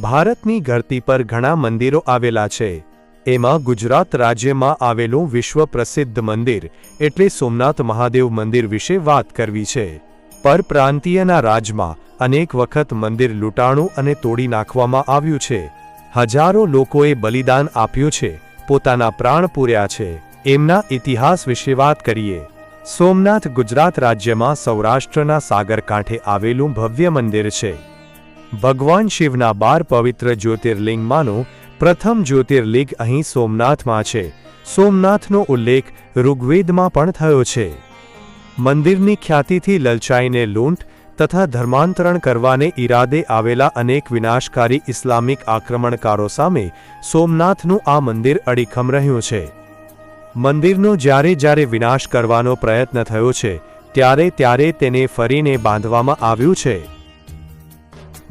ભારતની ધરતી પર ઘણા મંદિરો આવેલા છે. એમાં ગુજરાત રાજ્યમાં આવેલું વિશ્વ પ્રસિદ્ધ મંદિર એટલે સોમનાથ મહાદેવ મંદિર વિશે વાત કરવી છે. પરપ્રાંતીયના રાજમાં અનેક વખત મંદિર લૂંટાણું અને તોડી નાખવામાં આવ્યું છે. હજારો લોકોએ બલિદાન આપ્યું છે, પોતાના પ્રાણ પૂર્યા છે. એમના ઇતિહાસ વિશે વાત કરીએ. સોમનાથ ગુજરાત રાજ્યમાં સૌરાષ્ટ્રના સાગરકાંઠે આવેલું ભવ્ય મંદિર છે. ભગવાન શિવના બાર પવિત્ર જ્યોતિર્લિંગમાંનું પ્રથમ જ્યોતિર્લિંગ અહીં સોમનાથમાં છે. સોમનાથનો ઉલ્લેખ ઋગ્વેદમાં પણ થયો છે. મંદિરની ખ્યાતિથી લલચાઈને લૂંટ તથા ધર્માંતરણ કરવાને ઈરાદે આવેલા અનેક વિનાશકારી ઇસ્લામિક આક્રમણકારો સામે સોમનાથનું આ મંદિર અડીખમ રહ્યું છે. મંદિરનો જ્યારે જ્યારે વિનાશ કરવાનો પ્રયત્ન થયો છે, ત્યારે ત્યારે તેને ફરીને બાંધવામાં આવ્યું છે.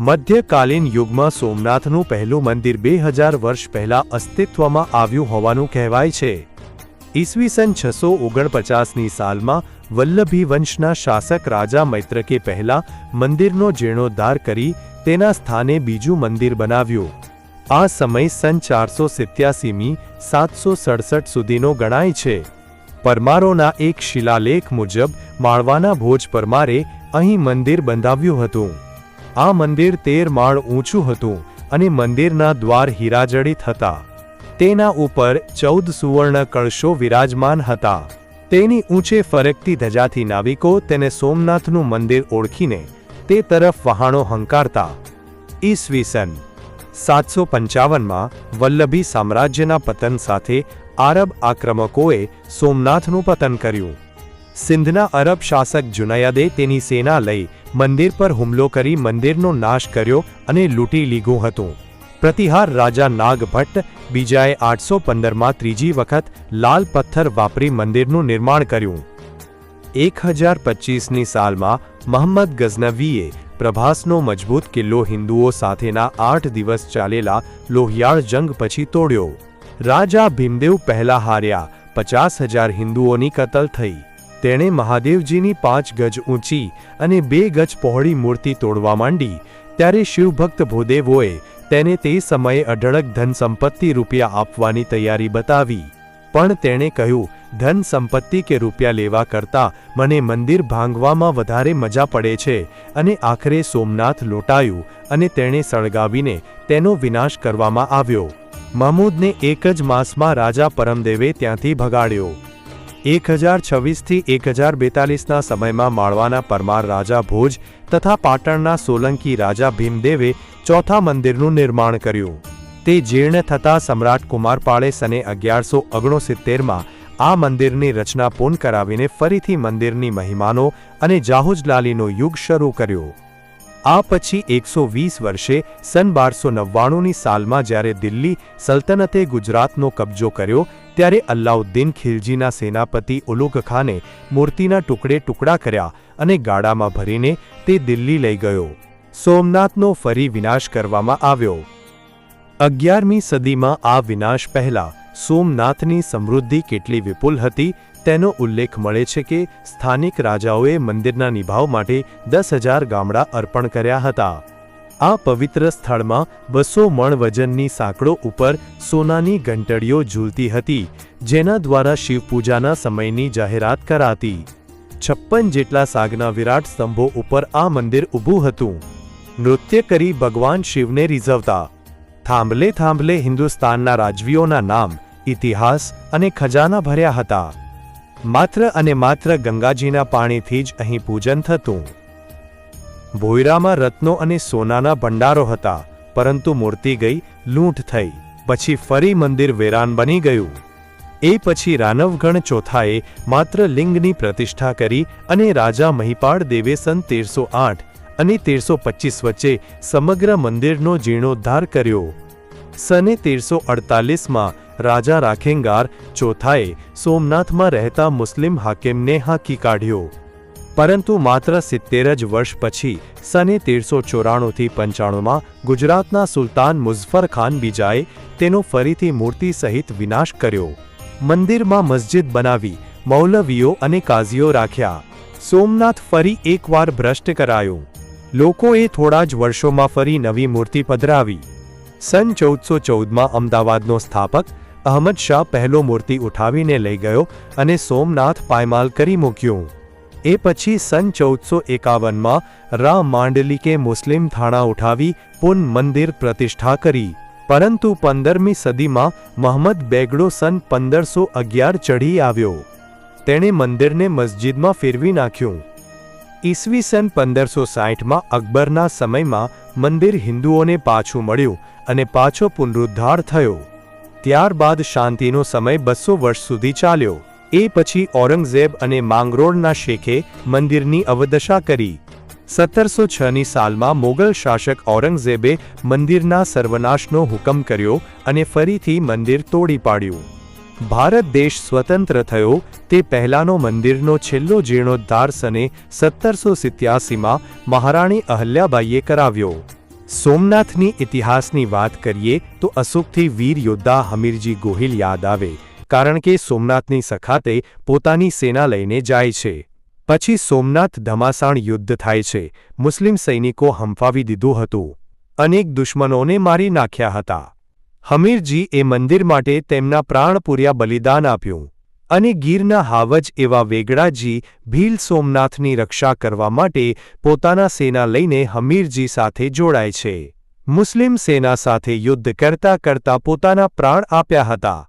મધ્યકાલીન યુગમાં સોમનાથનું પહેલું મંદિર બે હજાર વર્ષ પહેલા અસ્તિત્વમાં આવ્યું હોવાનું કહેવાય છે. ઈસવીસન છસો ઓગણપચાસની સાલમાં વલ્લભી વંશના શાસક રાજા મૈત્રકે પહેલા મંદિરનો જીર્ણોદ્ધાર કરી તેના સ્થાને બીજું મંદિર બનાવ્યું. આ સમય સન ચારસો સિત્યાસીમી સાતસો સડસઠ સુધીનો ગણાય છે. પરમારોના એક શિલાલેખ મુજબ માળવાના ભોજ પરમારે અહીં મંદિર બંધાવ્યું હતું. આ મંદિર તેર માળ ઊંચું હતું અને મંદિરના દ્વાર હીરાજડિત હતા તેના ઉપર ચૌદ સુવર્ણ કળશો વિરાજમાન હતા. તેની ઊંચે ફરકતી ધજાથી નાવિકો તેને સોમનાથનું મંદિર ઓળખીને તે તરફ વહાણો હંકારતા. ઈસવીસન સાતસો પંચાવનમાં વલ્લભી સામ્રાજ્યના પતન સાથે આરબ આક્રમકોએ સોમનાથનું પતન કર્યું. સિંધના અરબ શાસક જુનાયદે તેની સેના લઈ મંદિર પર હુમલો કરી મંદિરનો નાશ કર્યો અને લૂંટી લીધું હતું. પ્રતિહાર રાજા નાગભટ્ટ બીજાએ આઠસો પંદરમાં ત્રીજી વખત લાલ પથ્થર વાપરી મંદિરનું નિર્માણ કર્યું. એક હજાર પચીસની સાલમાં મહમ્મદ ગઝનવીએ પ્રભાસનો મજબૂત કિલ્લો હિન્દુઓ સાથેના આઠ દિવસ ચાલેલા લોહિયાળ જંગ પછી તોડ્યો. રાજા ભીમદેવ પહેલા હાર્યા પચાસ હજાર હિન્દુઓની કતલ થઈ. તેણે મહાદેવજીની પાંચ ગજ ઊંચી અને બે ગજ પહોળી મૂર્તિ તોડવા માંડી. ત્યારે શિવભક્ત ભૂદેવોએ તેને તે સમયે અઢળક ધન સંપત્તિ રૂપિયા આપવાની તૈયારી બતાવી. પણ તેણે કહ્યું, ધન સંપત્તિ કે રૂપિયા લેવા કરતાં મને મંદિર ભાંગવામાં વધારે મજા પડે છે અને આખરે સોમનાથ લોટાયું અને તેણે સળગાવીને તેનો વિનાશ કરવામાં આવ્યો. મહમૂદને એક જ માસમાં રાજા પરમદેવે ત્યાંથી ભગાડ્યો. એક હજાર છવ્વીસથી એક હજાર બેતાલીસના સમયમાં માળવાના પરમાર રાજા ભોજ તથા પાટણના સોલંકી રાજા ભીમદેવે ચોથા મંદિરનું નિર્માણ કર્યું. તે જીર્ણ થતાં સમ્રાટ કુમારપાળે સને અગિયારસો ઓગણસિત્તેરમાં આ મંદિરની રચના પૂર્ણ કરાવીને ફરીથી મંદિરની મહિમાનો અને જાહુજલાલીનો યુગ શરૂ કર્યો. આ પછી એકસો વીસ વર્ષે સન બારસો નવ્વાણુંની સાલમાં જ્યારે દિલ્હી સલ્તનતે ગુજરાતનો કબજો કર્યો, ત્યારે અલ્લાઉદ્દીન ખિલજીના સેનાપતિ ઉલુગ ખાને મૂર્તિના ટુકડે ટુકડા કર્યા અને ગાડામાં ભરીને તે દિલ્હી લઈ ગયો. સોમનાથનો ફરી વિનાશ કરવામાં આવ્યો. અગિયારમી સદીમાં આ વિનાશ પહેલા સોમનાથની સમૃદ્ધિ કેટલી વિપુલ હતી તેનો ઉલ્લેખ મળે છે કે સ્થાનિક રાજાઓએ મંદિરના નિભાવ માટે દસ હજાર ગામડા અર્પણ કર્યા હતા. આ પવિત્ર સ્થળમાં બસો મણ વજનની સાંકળો ઉપર સોનાની ઘંટડીઓ ઝૂલતી હતી, જેના દ્વારા શિવપૂજાના સમયની જાહેરાત કરાતી. છપ્પન જેટલા સાગના વિરાટ સ્તંભો ઉપર આ મંદિર ઊભું હતું. નૃત્ય કરી ભગવાન શિવને રીઝવતા. થાંભલે થાંભલે હિન્દુસ્તાનના રાજવીઓના નામ, ઇતિહાસ અને ખજાના ભર્યા હતા. માત્ર અને માત્ર ગંગાજીના પાણીથી જ અહીં પૂજન થતું. ભોયરામાં રત્નો અને સોનાના ભંડારો હતા, પરંતુ મૂર્તિ ગઈ, લૂંટ થઈ, પછી ફરી મંદિર વેરાન બની ગયું. એ પછી રાનવગણ ચોથાએ માત્ર લિંગની પ્રતિષ્ઠા કરી અને રાજા મહિપાળ દેવે સન તેરસો આઠ અને તેરસો પચીસ વચ્ચે સમગ્ર મંદિરનો જીર્ણોદ્ધાર કર્યો. સને તેરસો અડતાલીસમાં રાજા રાખેંગાર ચોથાએ સોમનાથમાં રહેતા મુસ્લિમ હાકેમને હાંકી કાઢ્યો. પરંતુ માત્ર સિત્તેર જ વર્ષ પછી, સને તેરસો ચોરાણુંથી પંચાણુંમાં ગુજરાતના સુલતાન મુઝફર બીજાએ તેનો ફરીથી મૂર્તિ સહિત વિનાશ કર્યો. મંદિરમાં મસ્જિદ બનાવી, મૌલવીઓ અને કાઝીઓ રાખ્યા. સોમનાથ ફરી એકવાર ભ્રષ્ટ કરાયું. લોકોએ થોડા જ વર્ષોમાં ફરી નવી મૂર્તિ પધરાવી. સન ચૌદસો ચૌદમાં અમદાવાદનો સ્થાપક અહમદ શાહ પહેલો મૂર્તિ ઉઠાવીને લઈ ગયો અને સોમનાથ પાયમાલ કરી મૂક્યું. એ પછી સન ચૌદસો એકાવનમાં રા માંડલિકે મુસ્લિમ થાણા ઉઠાવી પુન મંદિર પ્રતિષ્ઠા કરી. પરંતુ પંદરમી સદીમાં મહંમદ બેગડો સન પંદરસો અગિયાર ચઢી આવ્યો. તેણે મંદિરને મસ્જિદમાં ફેરવી નાખ્યું. ઈસવીસન પંદરસો સાહીઠમાં અકબરના સમયમાં મંદિર હિન્દુઓને પાછું મળ્યું અને પાછો પુનરુદ્ધાર થયો. ત્યારબાદ શાંતિનો સમય બસો વર્ષ સુધી ચાલ્યો. એ પછી ઔરંગઝેબ અને માંગરોળના શેખે મંદિરની અવદશા કરી. સત્તરસો છની સાલમાં મોગલ શાસક ઔરંગઝેબે મંદિરના સર્વનાશનો હુકમ કર્યો અને ફરીથી મંદિર તોડી પાડ્યું. ભારત દેશ સ્વતંત્ર થયો, તે પહેલાનો મંદિરનો છેલ્લો જીર્ણોદ્ધાર સને સત્તરસો સિત્યાસીમાં મહારાણી અહલ્યાબાઈએ કરાવ્યો. સોમનાથની ઇતિહાસની વાત કરીએ તો અસુખથી વીર યોદ્ધા હમીરજી ગોહિલ યાદ આવે, કારણ કે સોમનાથની સખાતે પોતાની સેના લઈને જાય છે. પછી સોમનાથ ધમાસાણ યુદ્ધ થાય છે, મુસ્લિમ સૈનિકો હંફાવી દીધું હતું, અનેક દુશ્મનોને મારી નાખ્યા હતા. હમીરજી એ મંદિર માટે તેમના પ્રાણપૂર્યા બલિદાન આપ્યું. અને ગીરના હાવજ એવા વેગડાજી ભીલ સોમનાથની રક્ષા કરવા માટે પોતાના સેના લઈને હમીરજી સાથે જોડાય છે. મુસ્લિમ સેના સાથે યુદ્ધ કરતા કરતા પોતાના પ્રાણ આપ્યા હતા.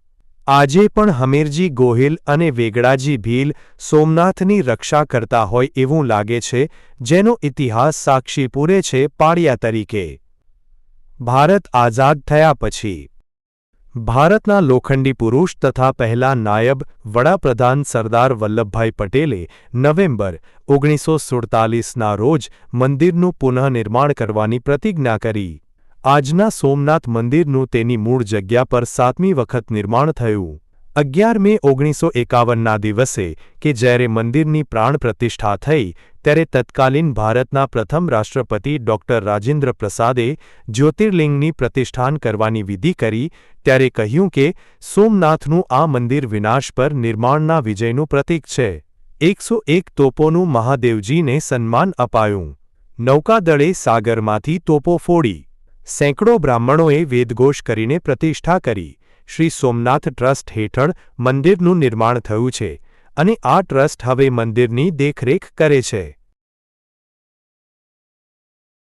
આજે પણ હમીરજી ગોહિલ અને વેગડાજી ભીલ સોમનાથની રક્ષા કરતા હોય એવું લાગે છે, જેનો ઇતિહાસ સાક્ષી પૂરે છે પાળિયા તરીકે. ભારત આઝાદ થયા પછી ભારતના લોખંડી પુરુષ તથા પહેલા નાયબ વડાપ્રધાન સરદાર વલ્લભભાઈ પટેલે નવેમ્બર ઓગણીસો સુડતાલીસના રોજ મંદિરનું પુનઃનિર્માણ કરવાની પ્રતિજ્ઞા કરી. આજના સોમનાથ મંદિરનું તેની મૂળ જગ્યા પર સાતમી વખત નિર્માણ થયું. અગિયાર મે ઓગણીસો એકાવનના દિવસે કે જ્યારે મંદિરની પ્રાણ પ્રતિષ્ઠા થઈ, ત્યારે તત્કાલીન ભારતના પ્રથમ રાષ્ટ્રપતિ ડોક્ટર રાજેન્દ્ર પ્રસાદે જ્યોતિર્લિંગની પ્રતિષ્ઠાન કરવાની વિધિ કરી, ત્યારે કહ્યું કે સોમનાથનું આ મંદિર વિનાશ પર નિર્માણના વિજયનું પ્રતીક છે. એકસો એક તોપોનું મહાદેવજીને સન્માન અપાયું. નૌકાદળે સાગરમાંથી તોપો ફોડી. સેંકડો બ્રાહ્મણોએ વેદઘોષ કરીને પ્રતિષ્ઠા કરી. શ્રી સોમનાથ ટ્રસ્ટ હેઠળ મંદિરનું નિર્માણ થયું છે અને આ ટ્રસ્ટ હવે મંદિરની દેખરેખ કરે છે.